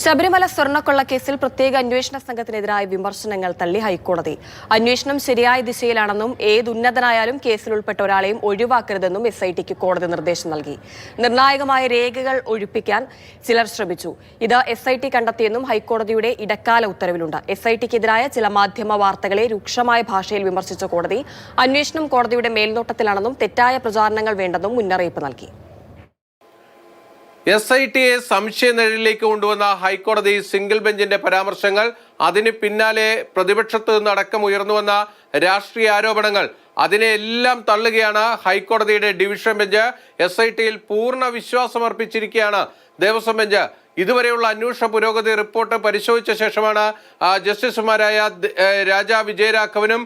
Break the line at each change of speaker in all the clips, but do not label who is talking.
ശബരിമല സ്വർണക്കൊള്ള കേസിൽ പ്രത്യേക അന്വേഷണ സംഘത്തിനെതിരായ വിമർശനങ്ങൾ തള്ളി ഹൈക്കോടതി. അന്വേഷണം ശരിയായ ദിശയിലാണെന്നും ഏത് ഉന്നതനായാലും കേസിൽ ഉൾപ്പെട്ട ഒരാളെയും ഒഴിവാക്കരുതെന്നും എസ് ഐ ടിക്ക് കോടതി നിർദ്ദേശം നൽകി. നിർണായകമായ രേഖകൾ ഒഴിപ്പിക്കാൻ ചിലർ ശ്രമിച്ചു. ഇത് എസ് ഐ ടി കണ്ടെത്തിയെന്നും ഹൈക്കോടതിയുടെ ഇടക്കാല ഉത്തരവിലുണ്ട്. എസ് ഐ ടിക്കെതിരായ ചില മാധ്യമ വാർത്തകളെ രൂക്ഷമായ ഭാഷയിൽ വിമർശിച്ച കോടതി അന്വേഷണം കോടതിയുടെ മേൽനോട്ടത്തിലാണെന്നും തെറ്റായ പ്രചാരണങ്ങൾ വേണ്ടെന്നും മുന്നറിയിപ്പ് നൽകി.
എസ് ഐ ടിയെ സംശയ നിഴലിലേക്ക് കൊണ്ടുവന്ന ഹൈക്കോടതി സിംഗിൾ ബെഞ്ചിന്റെ പരാമർശങ്ങൾ അതിന് പിന്നാലെ പ്രതിപക്ഷത്ത് നിന്നടക്കം ഉയർന്നുവന്ന ഉയർന്നു വന്ന രാഷ്ട്രീയ ആരോപണങ്ങൾ അതിനെല്ലാം തള്ളുകയാണ് ഹൈക്കോടതിയുടെ ഡിവിഷൻ ബെഞ്ച്. എസ് ഐ ടിയിൽ പൂർണ വിശ്വാസം അർപ്പിച്ചിരിക്കുകയാണ് ദേവസ്വം ബെഞ്ച്. ഇതുവരെയുള്ള അന്വേഷണ പുരോഗതി റിപ്പോർട്ട് പരിശോധിച്ച ശേഷമാണ് ജസ്റ്റിസുമാരായ രാജാ വിജയരാഘവനും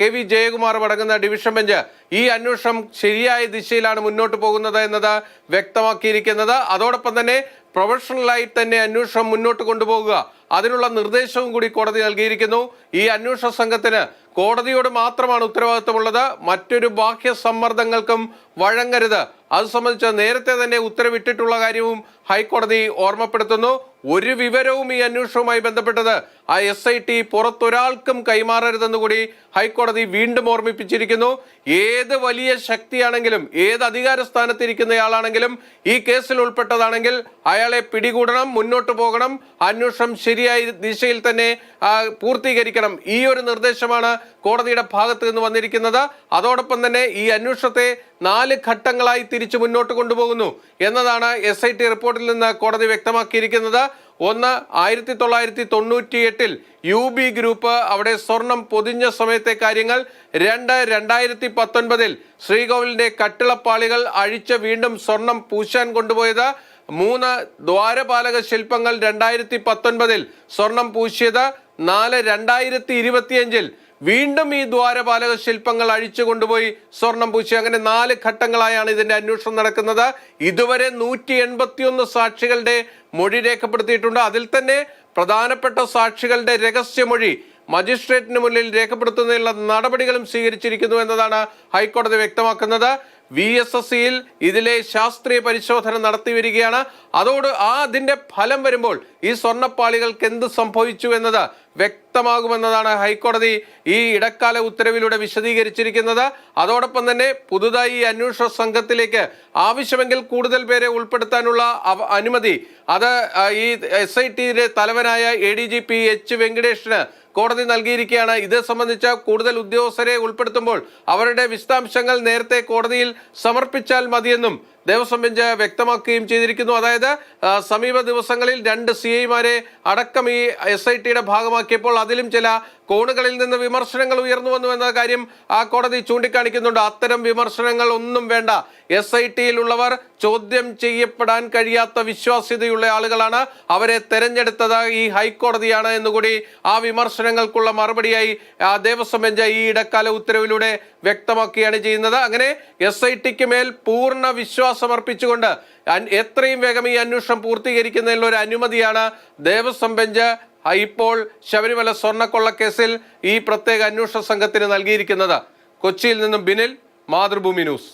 കെ വി ജയകുമാറും അടങ്ങുന്ന ഡിവിഷൻ ബെഞ്ച്. ഈ അന്വേഷണം ശരിയായ ദിശയിലാണ് മുന്നോട്ട് പോകുന്നത് എന്നത് വ്യക്തമാക്കിയിരിക്കുന്നത്. അതോടൊപ്പം തന്നെ പ്രൊഫഷണലായി തന്നെ അന്വേഷണം മുന്നോട്ട് കൊണ്ടുപോകുക. അതിനുള്ള നിർദ്ദേശവും കൂടി കോടതി നൽകിയിരിക്കുന്നു. ഈ അന്വേഷണ സംഘത്തിന് കോടതിയോട് മാത്രമാണ് ഉത്തരവാദിത്തമുള്ളത് മറ്റൊരു ബാഹ്യ സമ്മർദ്ദങ്ങൾക്കും വഴങ്ങരുത്. അത് സംബന്ധിച്ച് നേരത്തെ തന്നെ ഉത്തരവിട്ടിട്ടുള്ള കാര്യവും ഹൈക്കോടതി ഓർമ്മപ്പെടുത്തുന്നു. ഒരു വിവരവും ഈ അന്വേഷണവുമായി ബന്ധപ്പെട്ടത് ആ എസ് ഐ ടി പുറത്തൊരാൾക്കും കൈമാറരുതെന്ന് കൂടി ഹൈക്കോടതി വീണ്ടും ഓർമ്മിപ്പിച്ചിരിക്കുന്നു. ഏത് വലിയ ശക്തിയാണെങ്കിലും ഏത് അധികാര സ്ഥാനത്തിരിക്കുന്നയാളാണെങ്കിലും ഈ കേസിൽ ഉൾപ്പെട്ടതാണെങ്കിൽ അയാളെ പിടികൂടണം മുന്നോട്ട് പോകണം അന്വേഷണം ശരിയായ ദിശയിൽ തന്നെ പൂർത്തീകരിക്കണം. ഈ ഒരു നിർദ്ദേശമാണ് കോടതിയുടെ ഭാഗത്ത് നിന്ന് വന്നിരിക്കുന്നത്. അതോടൊപ്പം തന്നെ ഈ അന്വേഷണത്തെ നാല് ഘട്ടങ്ങളായി തിരിച്ചു മുന്നോട്ട് കൊണ്ടുപോകുന്നു എന്നതാണ് എസ് ഐ ടി റിപ്പോർട്ടിൽ നിന്ന് കോടതി വ്യക്തമാക്കിയിരിക്കുന്നത്. ഒന്ന് ആയിരത്തി തൊള്ളായിരത്തി തൊണ്ണൂറ്റി എട്ടിൽ യു ബി ഗ്രൂപ്പ് അവിടെ സ്വർണം പൊതിഞ്ഞ സമയത്തെ കാര്യങ്ങൾ. രണ്ട് രണ്ടായിരത്തി പത്തൊൻപതിൽ ശ്രീകോവിലിന്റെ കട്ടിളപ്പാളികൾ അഴിച്ച് വീണ്ടും സ്വർണം പൂശാൻ കൊണ്ടുപോയത്. മൂന്ന് ദ്വാരപാലക ശില്പങ്ങൾ രണ്ടായിരത്തി പത്തൊൻപതിൽ സ്വർണം പൂശിയത്. നാല് രണ്ടായിരത്തി ഇരുപത്തിയഞ്ചിൽ വീണ്ടും ഈ ദ്വാരപാലക ശില്പങ്ങൾ അഴിച്ചു കൊണ്ടുപോയി സ്വർണം പൂശി. അങ്ങനെ നാല് ഘട്ടങ്ങളായാണ് ഇതിന്റെ അന്വേഷണം നടക്കുന്നത്. ഇതുവരെ നൂറ്റി എൺപത്തിയൊന്ന് സാക്ഷികളുടെ മൊഴി രേഖപ്പെടുത്തിയിട്ടുണ്ട്. അതിൽ തന്നെ പ്രധാനപ്പെട്ട സാക്ഷികളുടെ രഹസ്യമൊഴി മജിസ്ട്രേറ്റിന് മുന്നിൽ രേഖപ്പെടുത്തുന്നതിനുള്ള നടപടികളും സ്വീകരിച്ചിരിക്കുന്നു എന്നതാണ് ഹൈക്കോടതി വ്യക്തമാക്കുന്നത്. വി എസ് എസ് സിയിൽ ഇതിലെ ശാസ്ത്രീയ പരിശോധന നടത്തി വരികയാണ്. അതോട് ആ അതിന്റെ ഫലം വരുമ്പോൾ ഈ സ്വർണപ്പാളികൾക്ക് എന്ത് സംഭവിച്ചു എന്നത് വ്യക്തമാകുമെന്നതാണ് ഹൈക്കോടതി ഈ ഇടക്കാല ഉത്തരവിലൂടെ വിശദീകരിച്ചിരിക്കുന്നത്. അതോടൊപ്പം തന്നെ പുതുതായി ഈ അന്വേഷണ സംഘത്തിലേക്ക് ആവശ്യമെങ്കിൽ കൂടുതൽ പേരെ ഉൾപ്പെടുത്താനുള്ള അനുമതി. അത് ഈ എസ് ഐ ടിയുടെ തലവനായ A D G P H വെങ്കടേഷിന് കോടതി നൽകിയിരിക്കുകയാണ്. ഇത് സംബന്ധിച്ച കൂടുതൽ ഉദ്യോഗസ്ഥരെ ഉൾപ്പെടുത്തുമ്പോൾ അവരുടെ വിശദാംശങ്ങൾ നേരത്തെ കോടതിയിൽ സമർപ്പിച്ചാൽ മതിയെന്നും ദേവസ്വം ബെഞ്ച് വ്യക്തമാക്കുകയും ചെയ്തിരിക്കുന്നു. അതായത് സമീപ ദിവസങ്ങളിൽ രണ്ട് സി ഐമാരെ അടക്കം ഈ എസ് ഐ ടിയുടെ ഭാഗമാക്കിയപ്പോൾ അതിലും ചില കോണുകളിൽ നിന്ന് വിമർശനങ്ങൾ ഉയർന്നു വന്നു എന്ന കാര്യം ആ കോടതി ചൂണ്ടിക്കാണിക്കുന്നുണ്ട്. അത്തരം വിമർശനങ്ങൾ ഒന്നും വേണ്ട. എസ് ഐ ടിയിലുള്ളവർ ചോദ്യം ചെയ്യപ്പെടാൻ കഴിയാത്ത വിശ്വാസ്യതയുള്ള ആളുകളാണ്. അവരെ തെരഞ്ഞെടുത്തത് ഈ ഹൈക്കോടതിയാണ് എന്നുകൂടി ആ വിമർശനങ്ങൾക്കുള്ള മറുപടിയായി ദേവസ്വം ബെഞ്ച് ഈ ഇടക്കാല ഉത്തരവിലൂടെ വ്യക്തമാക്കുകയാണ് ചെയ്യുന്നത്. അങ്ങനെ എസ് ഐ ടിക്ക് മേൽ പൂർണ വിശ്വാസം അർപ്പിച്ചുകൊണ്ട് എത്രയും വേഗം ഈ അന്വേഷണം പൂർത്തീകരിക്കുന്നതിനുള്ള ഒരു അനുമതിയാണ് ദേവസ്വം ബെഞ്ച്. ഇപ്പോൾ ശബരിമല സ്വർണക്കൊള്ളക്കേസിൽ ഈ പ്രത്യേക അന്വേഷണ സംഘത്തിന് നൽകിയിരിക്കുന്നത്. കൊച്ചിയിൽ നിന്നും ബിനിൽ മാതൃഭൂമി ന്യൂസ്.